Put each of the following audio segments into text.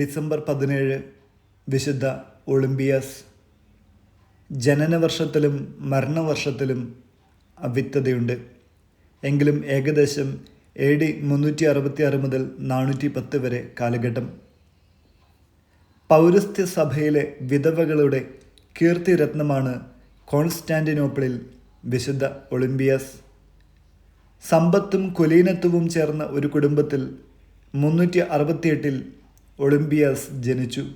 December പതിനേഴ് വിശുദ്ധ Olympias ജനനവർഷത്തിലും മരണവർഷത്തിലും അവ്യക്തതയുണ്ട് എങ്കിലും ഏകദേശം എ ഡി മുന്നൂറ്റി അറുപത്തി ആറ് മുതൽ നാനൂറ്റി പത്ത് വരെ കാലഘട്ടം. പൗരസ്ത്യ സഭയിലെ വിധവകളുടെ കീർത്തിരത്നമാണ് കോൺസ്റ്റാന്റിനോപ്പിളിൽ വിശുദ്ധ ഒളിമ്പിയാസ്. സമ്പത്തും കുലീനത്വവും ചേർന്ന ഒരു കുടുംബത്തിൽ മുന്നൂറ്റി അറുപത്തിയെട്ടിൽ ഒളിമ്പിയാസ് ജനിച്ചു.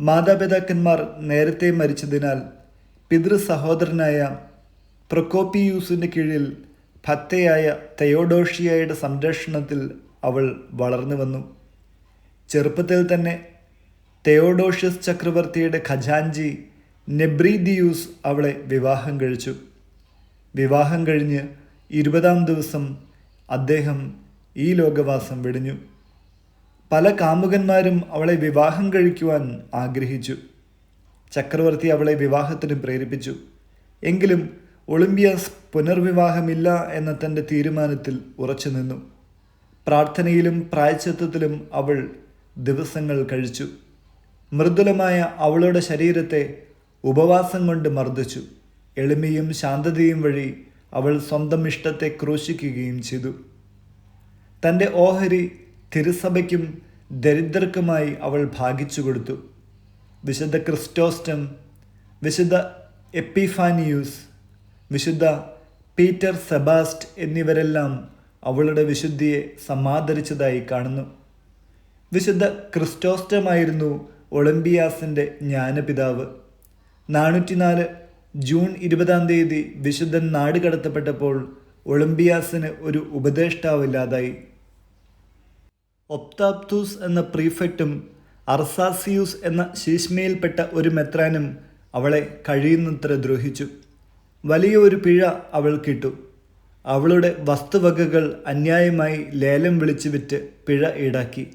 മാതാപിതാക്കന്മാർ നേരത്തെ മരിച്ചതിനാൽ പിതൃ സഹോദരനായ പ്രൊക്കോപ്പിയൂസിന്റെ കീഴിൽ ഭക്തയായ തയോഡോഷിയയുടെ സംരക്ഷണത്തിൽ അവൾ വളർന്നു വന്നു. ചെറുപ്പത്തിൽ തന്നെ തെയോഡോഷ്യസ് ചക്രവർത്തിയുടെ ഖജാൻജി നെബ്രീദിയൂസ് അവളെ വിവാഹം കഴിച്ചു. വിവാഹം കഴിഞ്ഞ് ഇരുപതാം ദിവസം അദ്ദേഹം ഈ ലോകവാസം വെടിഞ്ഞു. പല കാമുകന്മാരും അവളെ വിവാഹം കഴിക്കുവാൻ ആഗ്രഹിച്ചു. ചക്രവർത്തി അവളെ വിവാഹത്തിന് പ്രേരിപ്പിച്ചു. എങ്കിലും ഒളിമ്പിയാസ് പുനർവിവാഹമില്ല എന്ന തന്റെ തീരുമാനത്തിൽ ഉറച്ചു നിന്നു. പ്രാർത്ഥനയിലും പ്രായച്ചത്വത്തിലും അവൾ ദിവസങ്ങൾ കഴിച്ചു. മൃദുലമായ അവളുടെ ശരീരത്തെ ഉപവാസം കൊണ്ട് മർദ്ദിച്ചു. എളിമയും ശാന്തതയും വഴി അവൾ സ്വന്തം ഇഷ്ടത്തെ ക്രൂശിക്കുകയും ചെയ്തു. തന്റെ ഓഹരി തിരുസഭയ്ക്കും ദരിദ്രർക്കുമായി അവൾ ഭാഗിച്ചു കൊടുത്തു. വിശുദ്ധ ക്രിസ്റ്റോസ്റ്റം വിശുദ്ധ എപ്പിഫാനിയൂസ് വിശുദ്ധ പീറ്റർ സെബാസ്റ്റ് എന്നിവരെല്ലാം അവളുടെ വിശുദ്ധിയെ സമാദരിച്ചതായി കാണുന്നു. വിശുദ്ധ ക്രിസ്റ്റോസ്റ്റമായിരുന്നു ഒളിമ്പിയാസിന്റെ ജ്ഞാനപിതാവ്. നാനൂറ്റിനാല് ജൂൺ ഇരുപതാം തീയതി വിശുദ്ധൻ നാട് കടത്തപ്പെട്ടപ്പോൾ ഒളിമ്പിയാസിന് ഒരു ഉപദേഷ്ടാവില്ലാതായി ഒപ്താപ്തൂസ് എന്ന പ്രീഫെക്റ്റും അർസാസിയൂസ് എന്ന ശീഷ്മയിൽപ്പെട്ട ഒരു മെത്രാനും അവളെ കഴിയുന്നത്ര ദ്രോഹിച്ചു. വലിയ ഒരു പിഴ അവൾക്കിട്ടു. കിട്ടു അവളുടെ വസ്തുവകകൾ അന്യായമായി ലേലം വിളിച്ചു വിറ്റ് പിഴ ഈടാക്കി.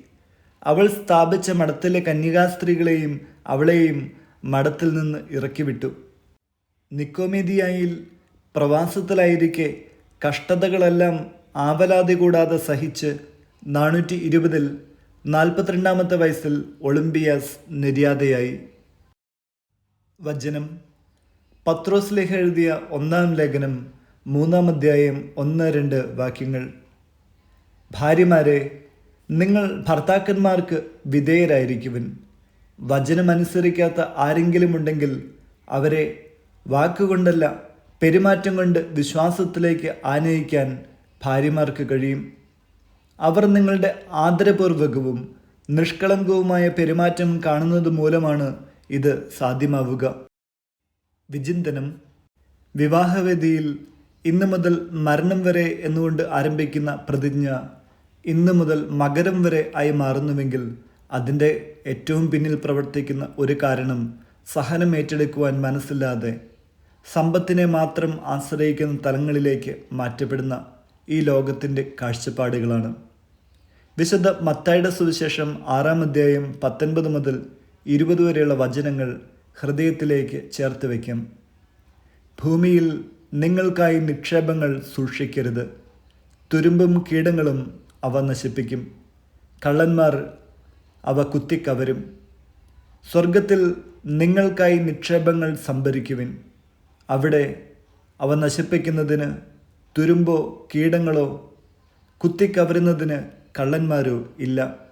അവൾ സ്ഥാപിച്ച മഠത്തിലെ കന്യകാസ്ത്രീകളെയും അവളെയും മഠത്തിൽ നിന്ന് ഇറക്കിവിട്ടു. നിക്കോമേദിയായിൽ പ്രവാസത്തിലായിരിക്കെ കഷ്ടതകളെല്ലാം ആവലാതി കൂടാതെ സഹിച്ച് നാനൂറ്റി ഇരുപതിൽ നാൽപ്പത്തിരണ്ടാമത്തെ വയസ്സിൽ ഒളിമ്പിയാസ് നിര്യാതയായി. വചനം പത്രോസ് ലേഖ എഴുതിയ ഒന്നാം ലേഖനം മൂന്നാം അധ്യായം ഒന്ന് രണ്ട് വാക്യങ്ങൾ. ഭാര്യമാരെ നിങ്ങൾ ഭർത്താക്കന്മാർക്ക് വിധേയരായിരിക്കുവിൻ. വചനമനുസരിക്കാത്ത ആരെങ്കിലും ഉണ്ടെങ്കിൽ അവരെ വാക്കുകൊണ്ടല്ല പെരുമാറ്റം കൊണ്ട് വിശ്വാസത്തിലേക്ക് ആനയിക്കാൻ ഭാര്യമാർക്ക് കഴിയും. അവർ നിങ്ങളുടെ ആദരപൂർവകവും നിഷ്കളങ്കവുമായ പെരുമാറ്റം കാണുന്നത് മൂലമാണ് ഇത് സാധ്യമാവുക. വിചിന്തനം വിവാഹവേദിയിൽ ഇന്നു മുതൽ മരണം വരെ എന്നുകൊണ്ട് ആരംഭിക്കുന്ന പ്രതിജ്ഞ ഇന്നു മുതൽ മകരം വരെ ആയി മാറുന്നുവെങ്കിൽ അതിന്റെ ഏറ്റവും പിന്നിൽ പ്രവർത്തിക്കുന്ന ഒരു കാരണം സഹനം ഏറ്റെടുക്കുവാൻ മനസ്സില്ലാതെ സമ്പത്തിനെ മാത്രം ആശ്രയിക്കുന്ന തലങ്ങളിലേക്ക് മാറ്റപ്പെടുന്ന ഈ ലോകത്തിന്റെ കാഴ്ചപ്പാടുകളാണ്. വിശുദ്ധ മത്തായുടെ സുവിശേഷം ആറാം അധ്യായം പത്തൊൻപത് മുതൽ ഇരുപത് വരെയുള്ള വചനങ്ങൾ ഹൃദയത്തിലേക്ക് ചേർത്ത് വയ്ക്കും. ഭൂമിയിൽ നിങ്ങൾക്കായി നിക്ഷേപങ്ങൾ സൂക്ഷിക്കരുത്. തുരുമ്പും കീടങ്ങളും അവ നശിപ്പിക്കും. കള്ളന്മാർ അവ കുത്തിക്കവരും. സ്വർഗത്തിൽ നിങ്ങൾക്കായി നിക്ഷേപങ്ങൾ സംഭരിക്കുവിൻ. അവിടെ അവ നശിപ്പിക്കുന്നതിന് തുരുമ്പോ കീടങ്ങളോ കുത്തിക്കവരുന്നതിന് കള്ളന്മാരോ ഇല്ല.